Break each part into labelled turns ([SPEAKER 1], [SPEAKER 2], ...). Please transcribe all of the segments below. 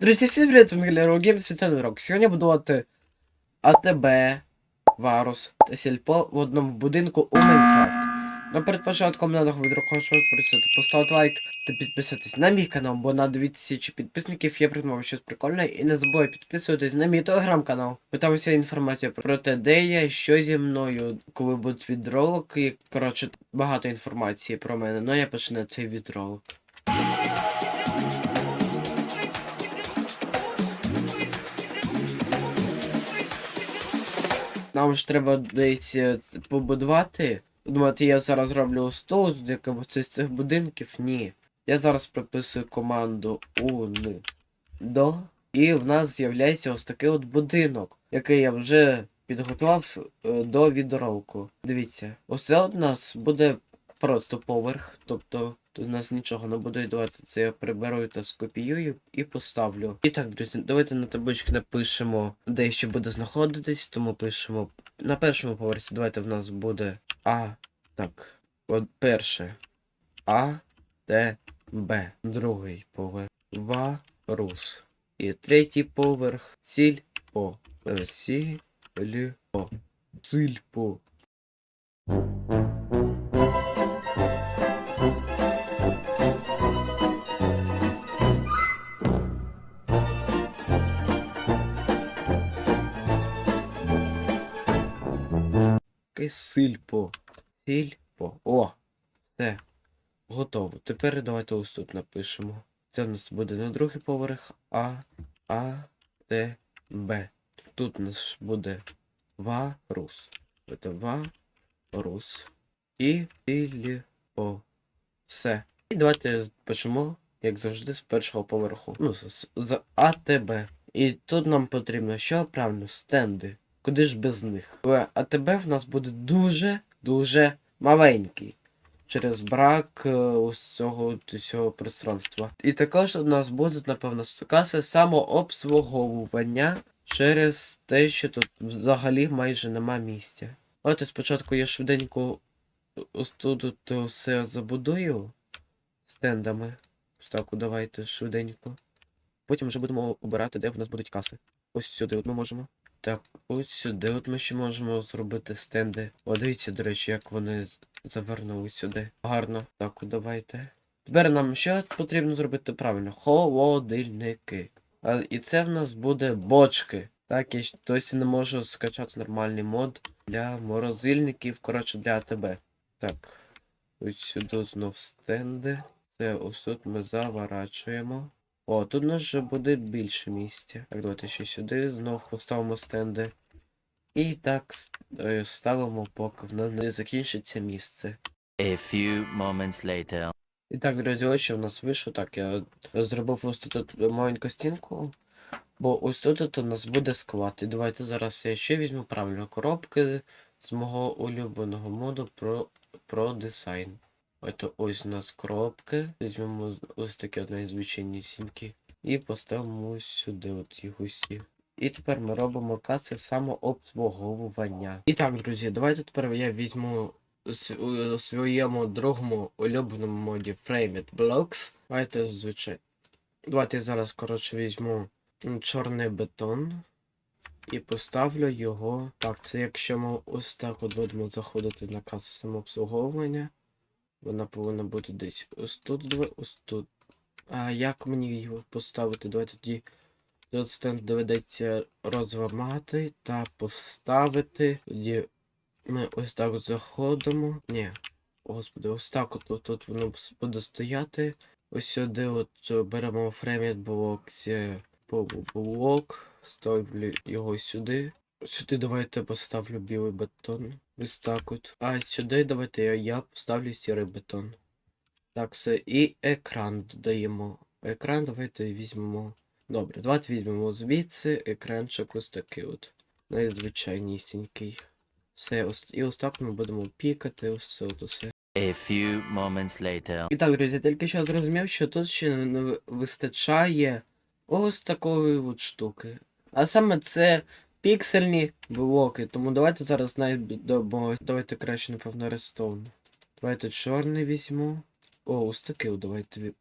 [SPEAKER 1] Друзі, всім привіт, з вами Гейм Світлений Рок. Сьогодні будувати АТБ, Варус та Сільпо в одному будинку у Майнкрафт. Но перед початком надо хочу просити поставити лайк та підписатись на мій канал, бо на 2000 підписників я придумав щось прикольне і не забувай підписуватись на мій телеграм-канал. Питав вся інформація про те, де я, що зі мною, коли будуть відролики. Коротше, багато інформації про мене, но я почну цей відролик. Нам ж треба десь е, побудувати. Думаєте, я зараз роблю стол з якимось з цих будинків? Ні. Я зараз прописую команду un до. І в нас з'являється ось такий от будинок, який я вже підготував е, до відроку. Дивіться, ось це у нас буде просто поверх, тобто тут у нас нічого не буде. Давайте це я приберу та скопіюю і поставлю. І так, друзі, давайте на табличці напишемо, де ще буде знаходитись, тому пишемо на першому поверсі. Давайте в нас буде А. Так. От перше. А, Т, Б. Другий поверх. Варус. І третій поверх. Сільпо. Е, Сільпо. Сільпо. Таке сильпо. Сільпо. О! Все. Готово. Тепер давайте ось тут напишемо. Це у нас буде не другий поверх, а А, Т, Б. Тут у нас буде Варус. Варус. І Сільпо. Все. І давайте почнемо, як завжди, з першого поверху. Ну, з, з АТБ. І тут нам потрібно що? Правильно, стенди. Куди ж без них? В АТБ в нас буде дуже-дуже маленький. Через брак е, ось цього усього пространства. І також у нас будуть, напевно, каси самообслуговування через те, що тут взагалі майже нема місця. От спочатку я швиденько ось тут все забудую стендами. Ось так, давайте швиденько. Потім вже будемо обирати, де в нас будуть каси. Ось сюди от ми можемо. Так, ось сюди от ми ще можемо зробити стенди. О, дивіться, до речі, як вони завернули сюди. Гарно. Так, давайте. Тепер нам що потрібно зробити правильно? Холодильники. А, і це в нас буде бочки. Так, я досі не можу скачати нормальний мод для морозильників, коротше, для АТБ. Так. Ось сюди знов стенди. Це ось тут ми заворачуємо. О, тут у нас вже буде більше місця. Так, давайте ще сюди знов поставимо стенди. І так е, ставимо, поки в нас не закінчиться місце.
[SPEAKER 2] A few moments later.
[SPEAKER 1] І так, друзі, ось що в нас вийшло. Так, я зробив ось тут маленьку стінку. Бо ось тут от у нас буде склад. І давайте зараз я ще візьму правильно коробки з мого улюбленого моду про, про дизайн. Ось ось у нас коробки. Візьмемо ось такі от найзвичайні сімки. І поставимо сюди от їх усі. І тепер ми робимо каси самообслуговування. І так, друзі, давайте тепер я візьму у своєму другому улюбленому моді Framed Blocks. Давайте звичайно. Давайте я зараз, коротше, візьму чорний бетон і поставлю його. Так, це якщо ми ось так от будемо заходити на касу самообслуговування. Вона повинна бути десь ось тут, ось тут. А як мені його поставити? Давайте тоді тут стенд доведеться розламати та поставити. Тоді ми ось так заходимо. Ні. Господи, ось так от, от, от воно буде стояти. Ось сюди от е, беремо фрейміт блок, блок, ставлю його сюди. Сюди давайте поставлю білий бетон. Ось так от. А сюди давайте я, я поставлю сірий бетон. Так, все. І екран додаємо. Екран давайте візьмемо. Добре, давайте візьмемо звідси екранчик ось такий от. Найзвичайнісінький. Все, ось, і ось так ми будемо пікати, ось це от усе.
[SPEAKER 2] A few moments later.
[SPEAKER 1] І так, друзі, тільки що зрозумів, що тут ще не вистачає ось такої от штуки. А саме це піксельні блоки. Тому давайте зараз знайдемо. Давайте краще, напевно, редстоун. Давайте чорний візьму. О, ось такий давайте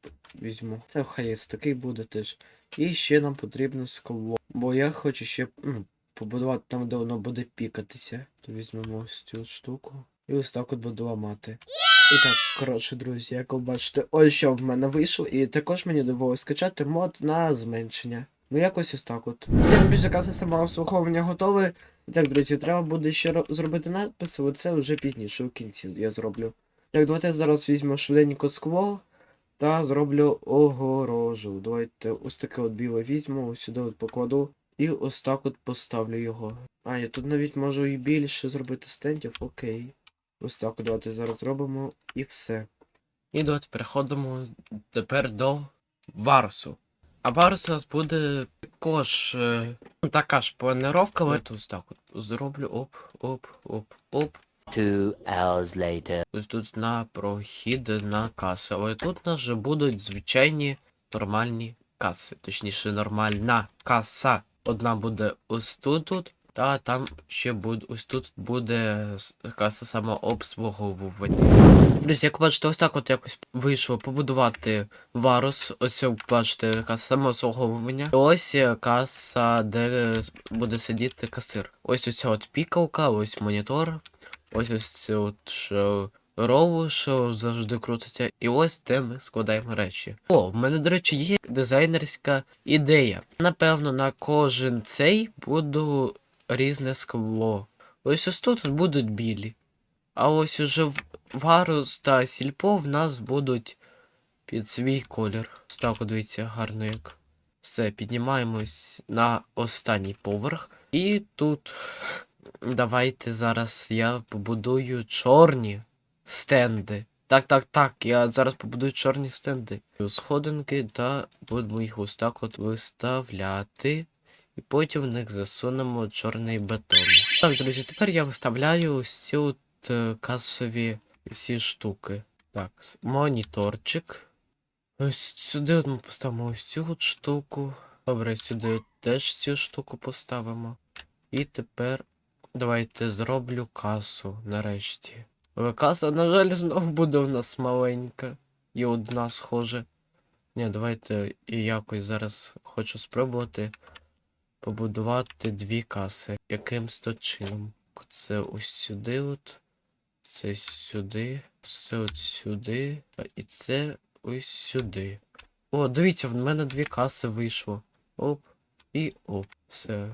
[SPEAKER 1] візьму. Це хай ось такий буде теж. І ще нам потрібно скло. Бо я хочу ще ну, побудувати там, де воно буде пікатися. То візьмемо ось цю штуку. І ось так от буду ламати. І так, коротше, друзі, як ви бачите, ось що в мене вийшло. І також мені довелося скачати мод на зменшення. Ну якось ось так от. Так, друзі, яка система обслуговування готова. Так, друзі, треба буде ще зробити надпис, але це вже пізніше, у кінці я зроблю. Так, давайте я зараз візьму швиденько скло та зроблю огорожу. Давайте ось таке от біле візьму, ось сюди от покладу. І ось так от поставлю його. А, я тут навіть можу і більше зробити стендів, окей. Ось так от давайте зараз зробимо і все. І давайте переходимо тепер до варусу. А зараз у нас буде також е, ну, така ж планировка, але тут так от зроблю оп, оп, оп, оп.
[SPEAKER 2] Two hours later.
[SPEAKER 1] Ось тут на прохід на каса. Але тут у нас же будуть звичайні нормальні каси. Точніше, нормальна каса. Одна буде ось тут, тут та там ще буде ось тут буде каса самообслуговування. Друзі, як бачите, ось так от якось вийшло побудувати варус. Ось як бачите, каса самообслуговування. І ось е, каса, де буде сидіти касир. Ось ось от пікалка, ось монітор. Ось ось от роу, що завжди крутиться. І ось де ми складаємо речі. О, в мене, до речі, є дизайнерська ідея. Напевно, на кожен цей буду різне скло. Ось ось тут будуть білі. А ось уже Варус та Сільпо в нас будуть під свій колір. Так, дивіться, гарно як. Все, піднімаємось на останній поверх. І тут Давайте зараз я побудую чорні стенди. Так, так, так, я зараз побудую чорні стенди. Сходинки та будемо їх ось так от виставляти. І потім в них засунемо чорний бетон. Так, друзі, тепер я виставляю ці от е, касові всі штуки. Так, моніторчик. Ось сюди от ми поставимо ось цю от штуку. Добре, сюди теж цю штуку поставимо. І тепер Давайте зроблю касу нарешті. Але каса, на жаль, знову буде у нас маленька. І одна схоже. Ні, давайте і якось зараз хочу спробувати побудувати дві каси. Якимсь то чином. Це ось сюди от. Це сюди. Це от сюди. а І це ось сюди. О, дивіться, в мене дві каси вийшло. Оп. І оп. Все.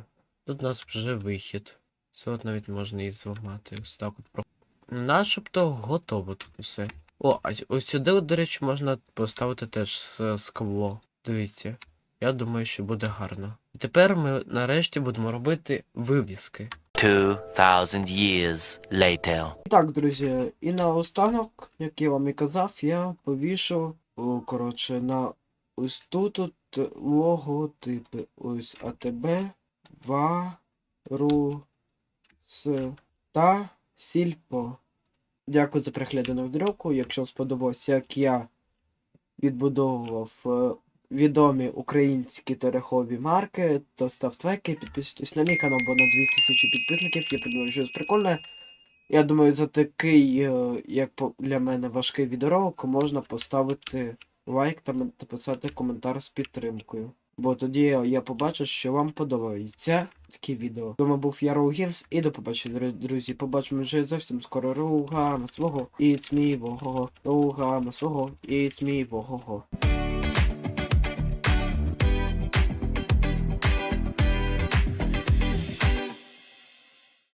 [SPEAKER 1] Тут у нас вже вихід. Це от навіть можна і зламати. Ось так от про. Начебто готово тут усе. О, а ось сюди, от, до речі, можна поставити теж скло. Дивіться. Я думаю, що буде гарно. І тепер ми нарешті будемо робити вивіски.
[SPEAKER 2] Two thousand years later.
[SPEAKER 1] Так, друзі, і наостанок, як я вам і казав, я повішу, о, коротше, на ось тут от логотипи. Ось АТБ, Вару, С та Сільпо. Дякую за перегляд на відео. Якщо сподобалося, як я відбудовував е, відомі українські торехові марки, то ставте лайки, підписуйтесь на мій канал, бо на 2000 підписників я придумав щось прикольне. Я думаю, за такий, е, як для мене важкий відеоролик, можна поставити лайк та написати коментар з підтримкою. Бо тоді я- побачу, що вам подобається такі відео. Дома був я Роу і до побачення, друзі. Побачимо вже зовсім скоро Роугама свого і смівого. Роугама свого і смівого.